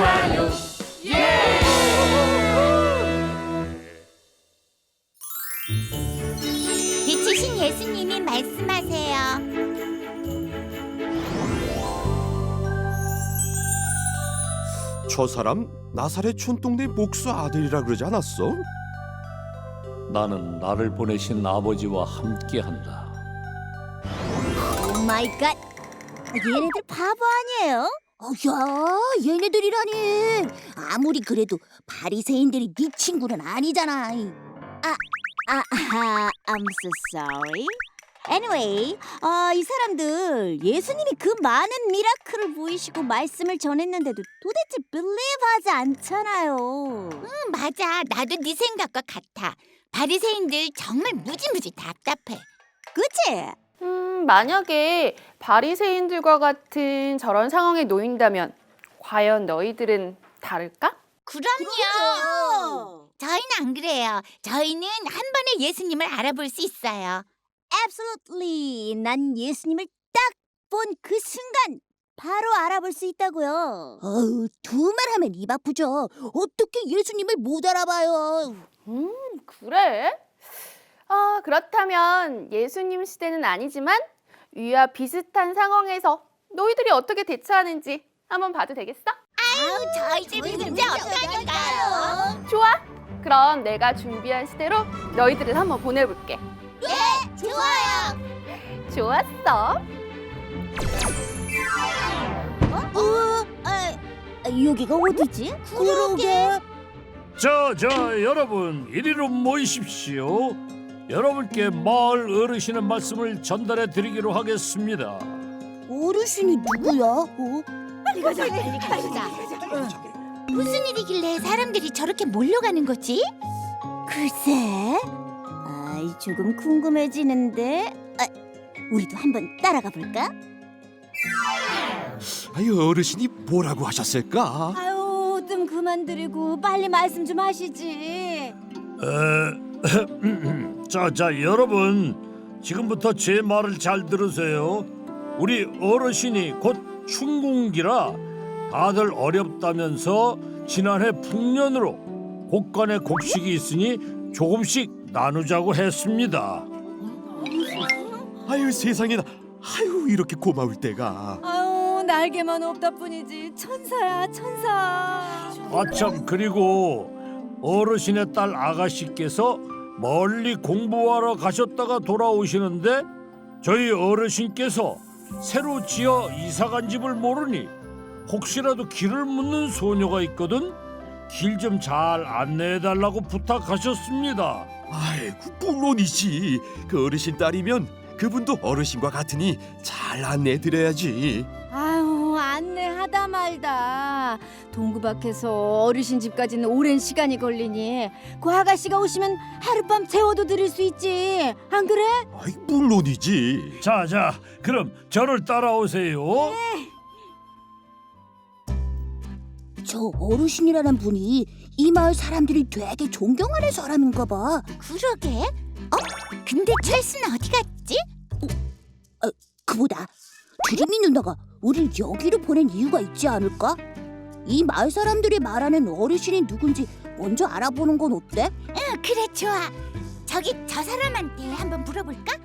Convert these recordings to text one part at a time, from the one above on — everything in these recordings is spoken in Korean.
완료. 예! 빛이신 예수님이 말씀하세요. 저 사람 나사렛 촌동네 목수 아들이라 그러지 않았어? 나는 나를 보내신 아버지와 함께한다. 오 마이 갓. 얘네들 바보 아니에요? 어, 야, 얘네들이라니. 아무리 그래도 바리새인들이 네 친구는 아니잖아. 아, 아, I'm so sorry. Anyway, 어, 이 사람들 예수님이 그 많은 미라클을 보이시고 말씀을 전했는데도 도대체 believe하지 않잖아요. 응, 맞아. 나도 네 생각과 같아. 바리새인들 정말 무지무지 답답해. 그치? 음, 만약에 바리새인들과 같은 저런 상황에 놓인다면 과연 너희들은 다를까? 그럼요. 저희는 안 그래요. 저희는 한 번에 예수님을 알아볼 수 있어요. Absolutely. 난 예수님을 딱 본 그 순간 바로 알아볼 수 있다고요. 어우, 두말 하면 입 아프죠. 어떻게 예수님을 못 알아봐요? 음, 그래? 아, 그렇다면 예수님 시대는 아니지만 위와 비슷한 상황에서 너희들이 어떻게 대처하는지 한번 봐도 되겠어? 아유, 저희 집이 문제 없다니까요. 좋아. 그럼 내가 준비한 시대로 너희들을 한번 보내볼게. 좋아요. 좋았어. 어? 아, 여기가 어디지? 그러게. 자, 자, 여러분 이리로 모이십시오. 여러분께 마을 어르신의 말씀을 전달해 드리기로 하겠습니다. 어르신이 누구야? 어? 빨리 가자. 빨리 가자. 무슨 일이길래 사람들이 저렇게 몰려가는 거지? 글쎄, 아이 조금 궁금해지는데. 아, 우리도 한번 따라가 볼까? 아유 어르신이 뭐라고 하셨을까? 아유, 좀 그만 드리고 빨리 말씀 좀 하시지. 에, 자, 자, 여러분 지금부터 제 말을 잘 들으세요. 우리 어르신이 곧 춘궁기라 다들 어렵다면서 지난해 풍년으로 곡간에 곡식이 있으니 조금씩 나누자고 했습니다. 아유 세상에나 아유 이렇게 고마울 때가 아유 날개만 없다 뿐이지 천사야 천사 아참 그리고 어르신의 딸 아가씨께서 멀리 공부하러 가셨다가 돌아오시는데 저희 어르신께서 새로 지어 이사간 집을 모르니 혹시라도 길을 묻는 소녀가 있거든 길 좀 잘 안내해 달라고 부탁하셨습니다. 아이고 물론이지. 그 어르신 딸이면 그분도 어르신과 같으니 잘 안내해 드려야지. 아유 안내하다 말다 동구 밖에서 어르신 집까지는 오랜 시간이 걸리니 그 아가씨가 오시면 하룻밤 재워도 드릴 수 있지 안 그래? 아이 물론이지 자, 자, 그럼 저를 따라오세요. 저 어르신이라는 분이 이 마을 사람들이 되게 존경하는 사람인가 봐. 그러게. 어? 근데 철수는 어디 갔지? 그보다 드림이 누나가 우릴 여기로 보낸 이유가 있지 않을까? 이 마을 사람들이 말하는 어르신이 누군지 먼저 알아보는 건 어때? 응, 그래 좋아. 저기 저 사람한테 한번 물어볼까?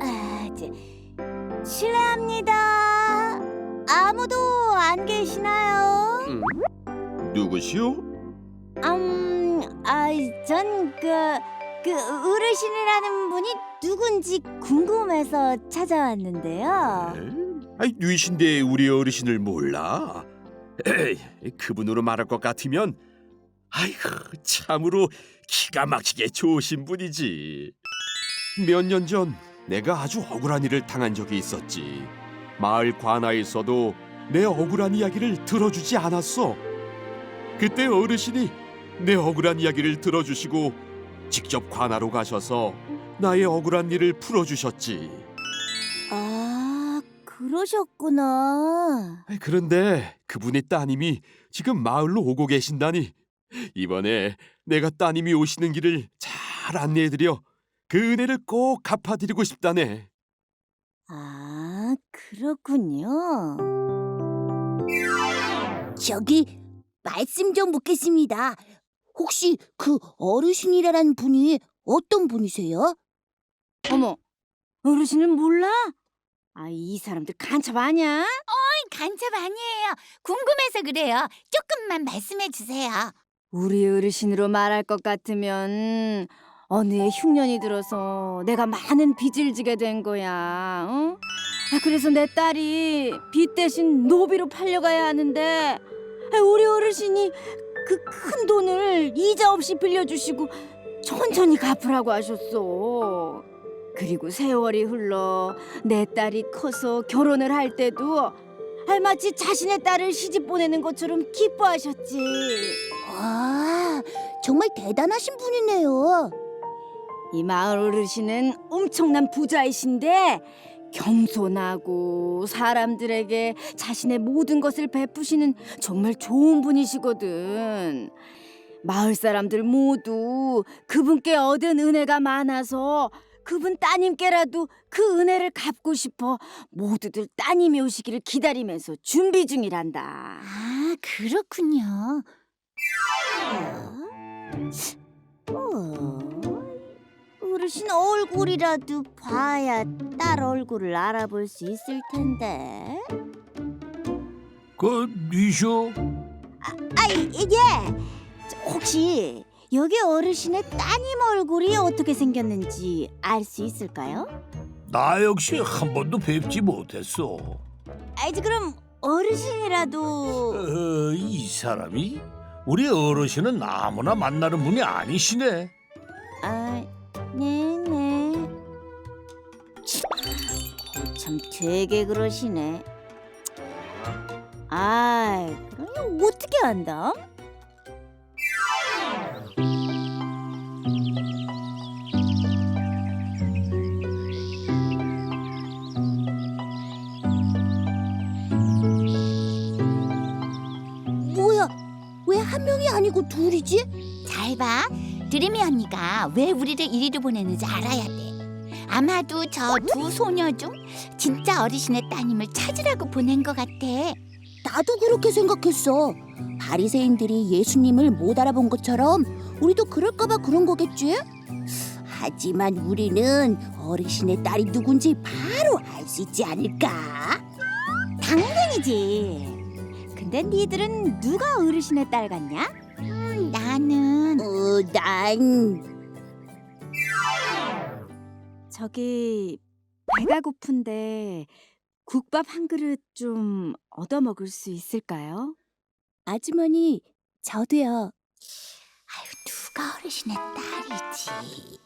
아, 저, 실례합니다. 아무도 안 계시나요? 음, 누구시오? 음, 아, 전그 그 어르신이라는 분이 누군지 궁금해서 찾아왔는데요. 아이 뉘신데 우리 어르신을 몰라? 에이, 그분으로 말할 것 같으면 아이고 참으로 기가 막히게 좋으신 분이지 몇 년 전 내가 아주 억울한 일을 당한 적이 있었지 마을 관아에서도 내 억울한 이야기를 들어주지 않았어 그때 어르신이 내 억울한 이야기를 들어주시고 직접 관아로 가셔서 나의 억울한 일을 풀어주셨지 아, 그러셨구나. 그런데 그분의 따님이 지금 마을로 오고 계신다니 이번에 내가 따님이 오시는 길을 잘 안내해드려 그 은혜를 꼭 갚아드리고 싶다네. 아, 그렇군요. 저기 말씀 좀 묻겠습니다. 혹시 그 어르신이라는 분이 어떤 분이세요? 어머, 어르신은 몰라? 아, 이 사람들 간첩 아니야? 간첩 아니에요. 궁금해서 그래요. 조금만 말씀해 주세요. 우리 어르신으로 말할 것 같으면 어느 해 흉년이 들어서 내가 많은 빚을 지게 된 거야. 어? 아, 그래서 내 딸이 빚 대신 노비로 팔려가야 하는데 아, 우리 어르신이 그 큰 돈을 이자 없이 빌려주시고 천천히 갚으라고 하셨어. 그리고 세월이 흘러 내 딸이 커서 결혼을 할 때도 아, 마치 자신의 딸을 시집 보내는 것처럼 기뻐하셨지. 아, 정말 대단하신 분이네요. 이 마을 어르신은 엄청난 부자이신데 겸손하고 사람들에게 자신의 모든 것을 베푸시는 정말 좋은 분이시거든. 마을 사람들 모두 그분께 얻은 은혜가 많아서 그분 따님께라도 그 은혜를 갚고 싶어 모두들 따님이 오시기를 기다리면서 준비 중이란다. 아, 그렇군요. 어, 어르신 얼굴이라도 봐야 딸 얼굴을 알아볼 수 있을 텐데. 그 니쇼? 아이, 이게 저, 혹시 여기 어르신의 따님 얼굴이 어떻게 생겼는지 알 수 있을까요? 나 역시 한 번도 뵙지 못했어. 아이, 그럼 어르신이라도 어, 이 사람이 우리 어르신은 아무나 만나는 분이 아니시네. 아, 네네. 참 되게 그러시네. 아, 그럼 어떻게 안다? 한 명이 아니고 둘이지? 잘 봐. 드림이 언니가 왜 우리를 이리로 보냈는지 알아야 돼. 아마도 저 두 소녀 중 진짜 어르신의 따님을 찾으라고 보낸 것 같아. 나도 그렇게 생각했어. 바리새인들이 예수님을 못 알아본 것처럼 우리도 그럴까봐 그런 거겠지? 하지만 우리는 어르신의 딸이 누군지 바로 알 수 있지 않을까? 당연이지. 근데 니들은 누가 어르신의 딸 같냐? 나는 어, 난 저기 배가 고픈데 국밥 한 그릇 좀 얻어 먹을 수 있을까요? 아주머니 저도요. 아유 누가 어르신의 딸이지.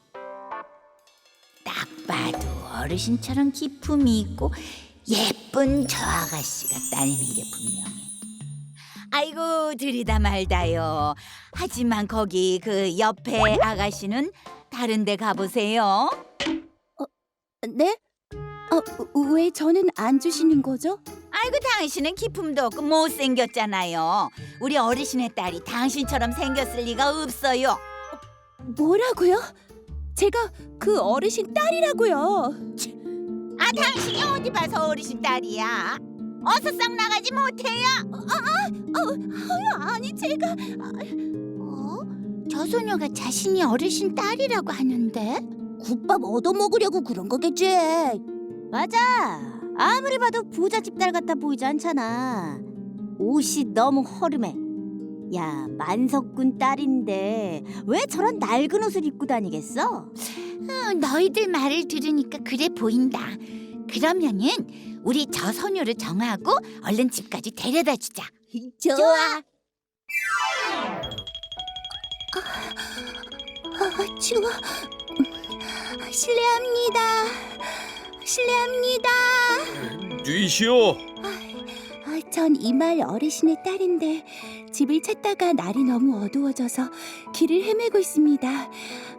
딱 봐도 어르신처럼 기품이 있고 예쁜 저 아가씨가 따님인 게 분명해. 아이고 들이다 말다요. 하지만 거기 그 옆에 아가씨는 다른 데 가보세요. 네? 어, 왜 저는 안 주시는 거죠? 아이고 당신은 기품도 없고 못생겼잖아요. 우리 어르신의 딸이 당신처럼 생겼을 리가 없어요. 뭐라고요? 제가 그 어르신 딸이라고요. 아 당신이 어디 봐서 어르신 딸이야? 어서 썩 나가지 못해요. 아니 제가 어? 저 소녀가 자신이 어르신 딸이라고 하는데? 국밥 얻어 먹으려고 그런 거겠지. 맞아. 아무리 봐도 부잣집 딸 같아 보이지 않잖아. 옷이 너무 허름해. 야 만석군 딸인데 왜 저런 낡은 옷을 입고 다니겠어? 너희들 말을 들으니까 그래 보인다. 그러면은 우리 저 소녀를 정하고 얼른 집까지 데려다 주자. 좋아. 아, 추워. 실례합니다. 실례합니다. 뉘시오. 아, 전 이 말 어르신의 딸인데 집을 찾다가 날이 너무 어두워져서 길을 헤매고 있습니다.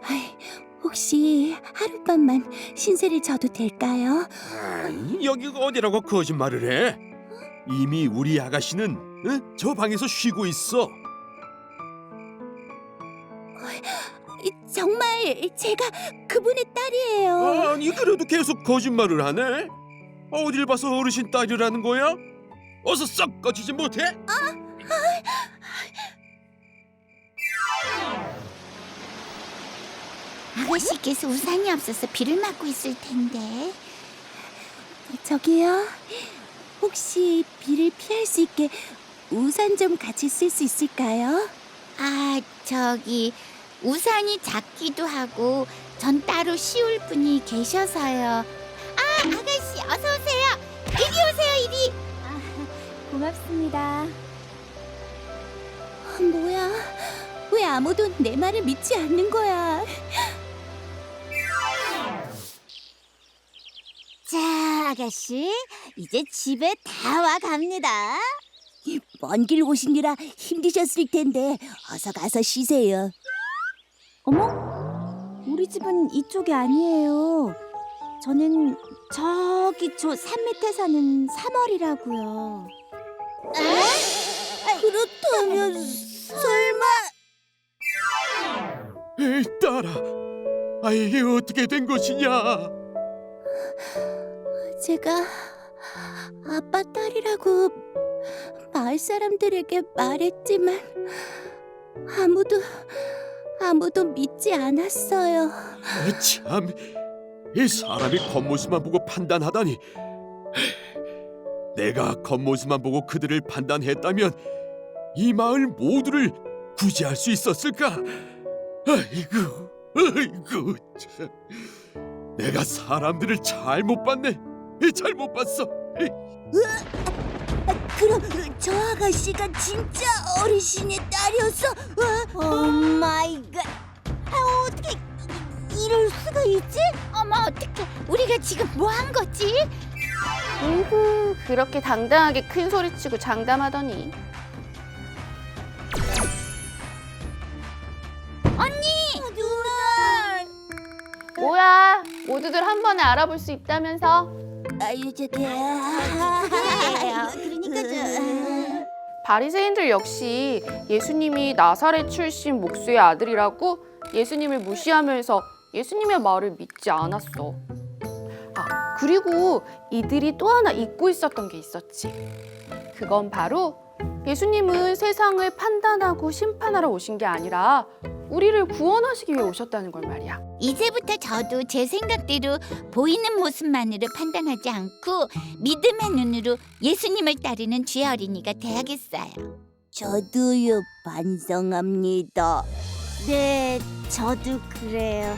아이, 혹시 하룻밤만 신세를 져도 될까요? 아이, 여기가 어디라고 거짓말을 해? 이미 우리 아가씨는 응? 저 방에서 쉬고 있어. 정말 제가 그분의 딸이에요. 아니 그래도 계속 거짓말을 하네. 어딜 봐서 어르신 딸이라는 거야? 어서 썩 꺼지지 못해? 아가씨께서 우산이 없어서 비를 맞고 있을 텐데. 저기요. 혹시 비를 피할 수 있게 우산 좀 같이 쓸 수 있을까요? 아, 저기 우산이 작기도 하고 전 따로 씌울 분이 계셔서요. 아, 아가씨 어서 오세요. 이리 오세요, 이리. 고맙습니다. 뭐야? 왜 아무도 내 말을 믿지 않는 거야? 아가씨, 이제 집에 다 와 갑니다. 먼 길 오시느라 힘드셨을 텐데 어서 가서 쉬세요. 어머? 우리 집은 이쪽이 아니에요. 저는 저기 저 산 밑에 사는 3월이라고요. 그렇다면 설마 에이, 딸아, 아 이게 어떻게 된 것이냐? 제가 아빠 딸이라고 마을 사람들에게 말했지만 아무도 아무도 믿지 않았어요. 아, 참, 이 사람이 겉모습만 보고 판단하다니. 내가 겉모습만 보고 그들을 판단했다면 이 마을 모두를 구제할 수 있었을까? 아이고, 아이고, 참. 내가 사람들을 잘 못 봤네. 잘못 봤어. 그럼 저 아가씨가 진짜 어르신의 딸이었어? 오 마이 갓. 아, 어떻게 이럴 수가 있지? 어머 어떡해 우리가 지금 뭐 한 거지? 으흐, 그렇게 당당하게 큰 소리치고 장담하더니 누나. 뭐야? 모두들 한 번에 알아볼 수 있다면서? 아유 저기 그러니까 저. 바리새인들 역시 예수님이 나사렛 출신 목수의 아들이라고 예수님을 무시하면서 예수님의 말을 믿지 않았어. 아, 그리고 이들이 또 하나 잊고 있었던 게 있었지. 그건 바로 예수님은 세상을 판단하고 심판하러 오신 게 아니라 우리를 구원하시기 위해 오셨다는 걸 말이야. 이제부터 저도 제 생각대로 보이는 모습만으로 판단하지 않고 믿음의 눈으로 예수님을 따르는 주의 어린이가 돼야겠어요. 저도요 반성합니다. 네, 저도 그래요.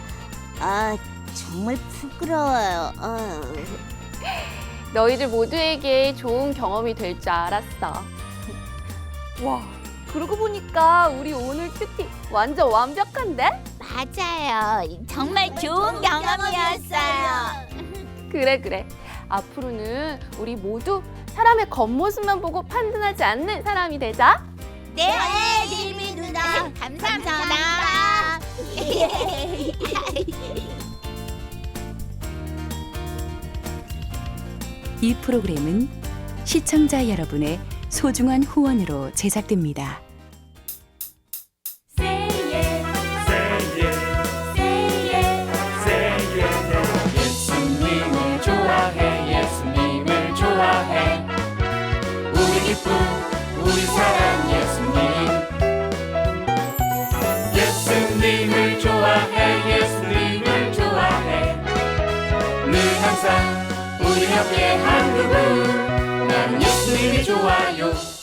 아, 정말 부끄러워요. 아. 너희들 모두에게 좋은 경험이 될 줄 알았어. 와, 그러고 보니까 우리 오늘 큐티 완전 완벽한데? 맞아요. 정말 좋은 경험이었어요. 그래 그래. 앞으로는 우리 모두 사람의 겉모습만 보고 판단하지 않는 사람이 되자. 네, 리미 누나 감사합니다. 이 프로그램은 시청자 여러분의 소중한 후원으로 제작됩니다. 예수님을 좋아해 예수님을 좋아해. 우리 기쁨 우리 사랑 예수님. 예수님을 좋아해 예수님을 좋아해. 늘 항상 우리 옆에 한 그분 예수님이 좋아요. 예